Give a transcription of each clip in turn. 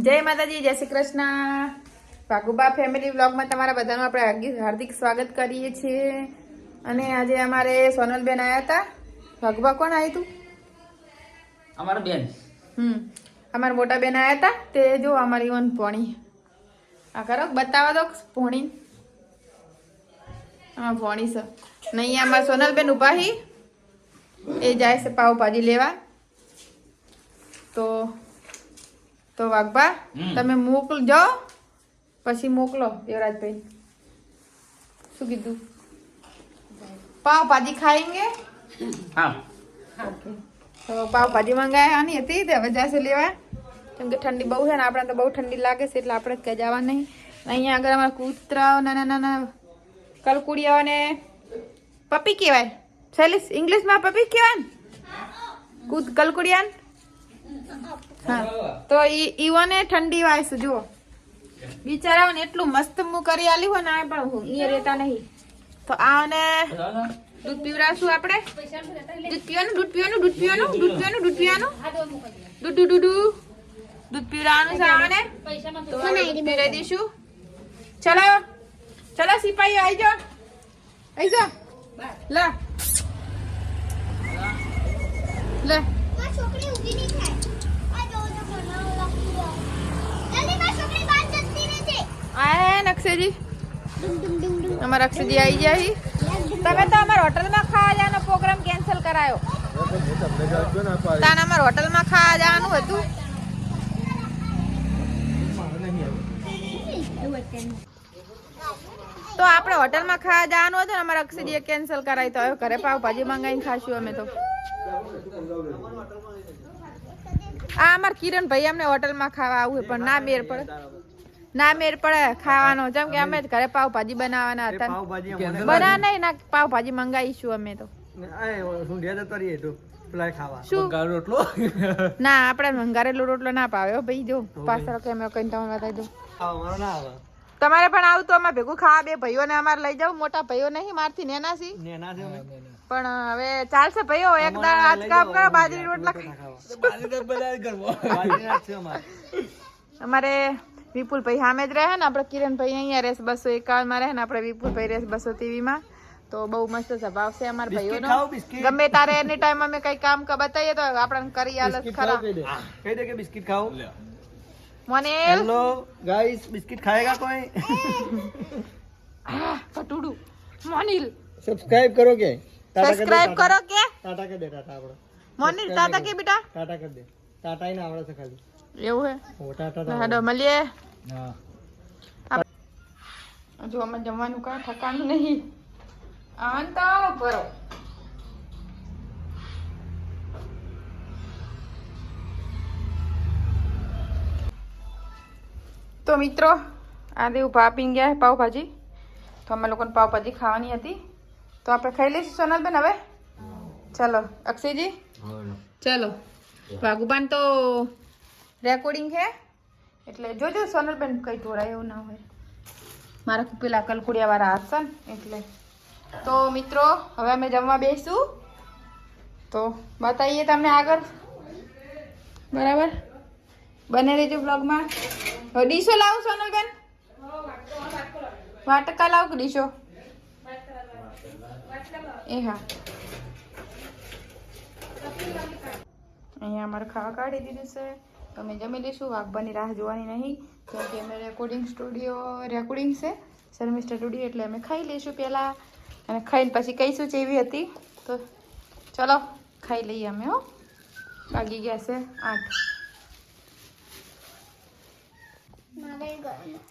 જય માતાજી જય શ્રી કૃષ્ણ. ભાગુબા ફેમિલી વ્લોગમાં તમારા બધાનું આપણે હાર્દિક- સ્વાગત કરીએ છીએ. અને આજે અમારે સોનલબેન આવ્યા હતા. ભાગુબા કોણ આવ્યું હતું અમારા બેન. હમ. અમારા મોટા બેન આવ્યા હતા. તે જો અમારી ઓન પોણી. આ કરો બતાવો દો પોણી. હા પોણી છે. નહીં અમારા સોનલબેન ઊભા હી. એ જાય છે પાવભાજી લેવા. તો તો હમ. તમે મોકલજો પછી મોકલો દેવરાજભાઈ. શું કીધું? પાવભાજી ખાઈંગે? હા. તો પાવભાજી મંગાવ્યા ની હતી તે હવે જશે લેવા. કેમ કે ઠંડી બહુ છે ને આપણે તો બહુ ઠંડી લાગે છે એટલે આપણે ક્યાં જવા નહીં. અહીંયા આગળ અમારા કૂતરાઓ નાના નાના કલકુડિયાઓ ને પપી કહેવાય. શૈલીસ ઇંગ્લિશમાં પપી કહેવાય ને? કૂત કલકુડિયા હા તો ઈ ઈવોને ઠંડી વાયસ જુઓ. બિચારાઓને એટલું મસ્ત મું કરી આલી હોય ને પણ હું અહીંયા રહેતા નહીં. તો આને દૂધ પીવડાવશું આપણે? દૂધ પીવાનું દૂધ પીવાનું દૂધ પીવાનું દૂધ પીવાનું દૂધ પીવાનું. દૂધ દૂધ. દૂધ દૂધ. પીવડાવવાનું છે આને. તો દૂધ પીવડાવી દઈશું. ચલો ચલો સિપાહી આવી જાઓ. આવી જાઓ. લે. લે. છોકરી ઊભી નહીં થાય આ જો જો બનાવો લખી જલ્દી માં છોકરી બહાર જતી રહેશે આયા નક્ષેજી અમારા અક્ષયજી આવી જાય તમે તો અમારા હોટલમાં ખાવા જવાનો પ્રોગ્રામ કેન્સલ કરાયો. તાન અમારા હોટલમાં ખાવા જવાનું હતું. તો આપણે હોટલમાં ખાવા જવાનું હતું ને અમારા અક્ષયજીએ કેન્સલ કરાવી તો હવે ઘરે પાવભાજી મંગાવીને ખાશું અમે તો. આ અમારા કિરણ ભાઈ અમને હોટલમાં ખાવા આવું પણ ના મેર પડે. ના મેર પડે ખાવાનો. જેમ કે અમે જ ઘરે પાવભાજી બનાવવાના હતા. બના નહીં ના પાવભાજી મંગાવીશું અમે તો. ખાવા. ના આપણે મંગારેલો રોટલો ના પાવે ભાઈ જો પાછળ કે અમે કઈ તમને બતાવી દઉં. ના તમારે પણ આવું તો અમે ભેગું ખાવા બે ભાઈઓને અમારે લઈ જાવ મોટા ભાઈઓ નહીં મારથી નેના સી ને ના પણ હવે ચાલશે ભાઈઓ એક દાળ આજ કામ કરો બાજરી રોટલા ના છે અમારે વિપુલ ભાઈ સામે જ રહે ને આપણે કિરણભાઈ અહીંયા રહેશે બસો એકાવનમાં રહે ને આપણે વિપુલભાઈ રહેશે બસો ત્રીસમાં તો બહુ મસ્ત સ્વભાવ છે અમારા ભાઈઓનો ગમે તારે એની ટાઈમ અમે કઈ કામ બતાવીએ તો આપણને કરી આલસ ખરાબ કહી દે કે બિસ્કિટ ખાઓ મને હેલો ગાઈસ બિસ્કિટ ખાયેગા કોઈ હા ફટુડુ મોનિલ સબસ્ક્રાઇબ કરો કે સબસ્ક્રાઇબ કરો કે ટાટા કે દે ટાટા આપણો મોનિલ ટાટા કે બેટા ટાટા કર દે ટાટા ઈ ના આવડે છે ખાલી એવું હે? હેડો મળીએ. હા. જો અમે જમવાનું કાંઈ ઠકાનું નહીં. આન તો ભરો. તો મિત્રો આ દેવું પીન ગયા પાવભાજી. તો અમે લોકોને પાવભાજી ખાવાની હતી. તો આપણે ખાઈ લઈશું સોનલબેન હવે? ચાલો અક્ષયજી? ચાલો. વાઘુબાન તો રેકોર્ડિંગ છે એટલે જોજો સોનલબેન કંઈ ઢોળાય એવું ના હોય. મારા પેલા કલકુડિયાવાળા હશે ને, એટલે. તો મિત્રો, હવે અમે જમવા બેસું. તો બતાવીએ તમને આગળ. બરાબર? બને રહેજો બ્લોગમાં ડીશો લાવું સોનલબેન. વાટકા લાવ કે ડીશો? એ હા. અહીંયા અમારે ખાવા કાઢી દીધું છે. અમે જમી લઈશું. વાઘબાની રાહ જોવાની નહીં કેમ કે અમે રેકોર્ડિંગ સ્ટુડિયો રેકોર્ડિંગ છે. શર્મિસ્ટર સ્ટુડિયો એટલે અમે ખાઈ લઈશું પહેલાં. અને ખાઈને પછી કહીશું એવી હતી. તો ચલો ખાઈ લઈએ અમે હો. વાગી ગયા છે આઠ.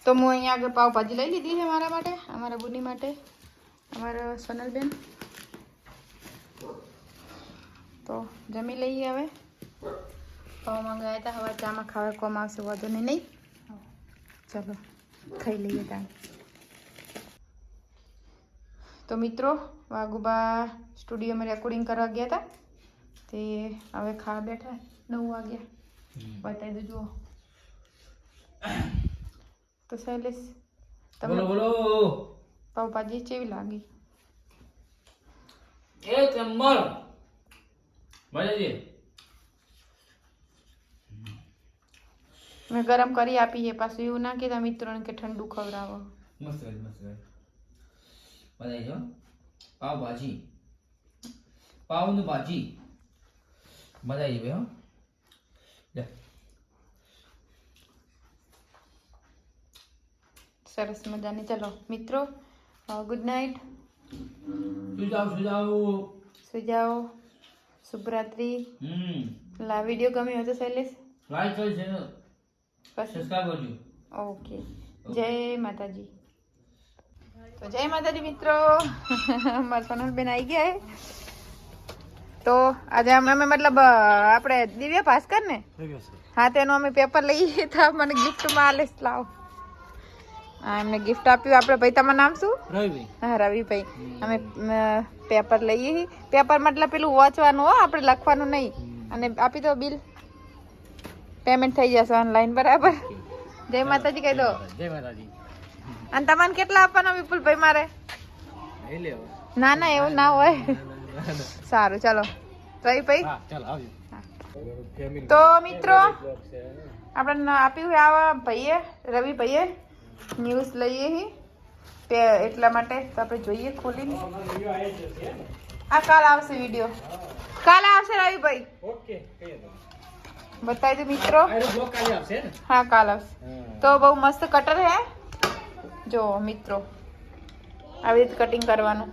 તો હું અહીંયા આગળ પાવભાજી લઈ લીધી છે મારા માટે અમારા બુની માટે. અમારા સોનલબેન. તો જમી લઈએ હવે. પાવ મંગાવ્યા હતા. હવે ચામાં ખાવા કોમ આવશે વધુ નહીં નહીં? ચલો ખાઈ લઈએ ત્યાં તો મિત્રો વાઘુબા સ્ટુડિયોમાં રેકોર્ડિંગ કરવા ગયા હતા. તે હવે ખાવા બેઠા નવ વાગ્યા. બતાવી દો જુઓ. તો શૈલેષ તમે બોલો પાવભાજી કેવી લાગી? એક નંબર મજાજી? મેં ગરમ કરી આપીએ પાછું એવું ના કહેતા મિત્રોને કે ઠંડુ ખવડાવો. મસ્ત કરી મસ્ત કરી બનાવી જો પાવ ભાજી. પાવનું ભાજી. બનાવી ભાઈ હો. લે. સરસ મજાની. ચલો મિત્રો ગુડ નાઇટ સુજાવ સુજાવ. સુઈ જાઓ શુભરાત્રી. હમ. લા વીડિયો ગમ્યો હોય તો શૈલેષ લાઈક કરી છે પછી સબસ્ક્રાઇબ કરજો ઓકે. જય માતાજી. તો જય માતાજી મિત્રો. મારા સોનલબેન આવી ગયા હે. તો આજે અમે મતલબ આપણે દિવ્ય ભાસ્કર ને? હા તેનું અમે પેપર લઈએ તો મને ગિફ્ટમાં આલેસ લાવ. હા એમને ગિફ્ટ આપ્યું. આપણે ભાઈ તમારું નામ શું? હા રવિભાઈ. અમે પેપર લઈએ પેપર મતલબ પેલું વાંચવાનું હો આપણે લખવાનું નહીં. અને આપી દો બિલ પેમેન્ટ થઈ જશે ઓનલાઈન બરાબર? જય માતાજી કહી દો. જય માતાજી. અને તમારે કેટલા આપવાના વિપુલભાઈ મારે? ના ના એવું ના હોય. સારું ચાલો. રહી ભાઈ? તો મિત્રો આપણે આપ્યું આવા ભાઈએ રવિ ભાઈએ ન્યૂઝ લઈએ તે એટલા માટે તો આપણે જોઈએ ખોલીને. આ કાલ આવશે વીડિયો કાલે આવશે રવિભાઈ ઓકે બતાવી દો મિત્રો. હા કાલ આવશે. તો બહુ મસ્ત કટર હે. જો મિત્રો આવી રીતે કટિંગ કરવાનું.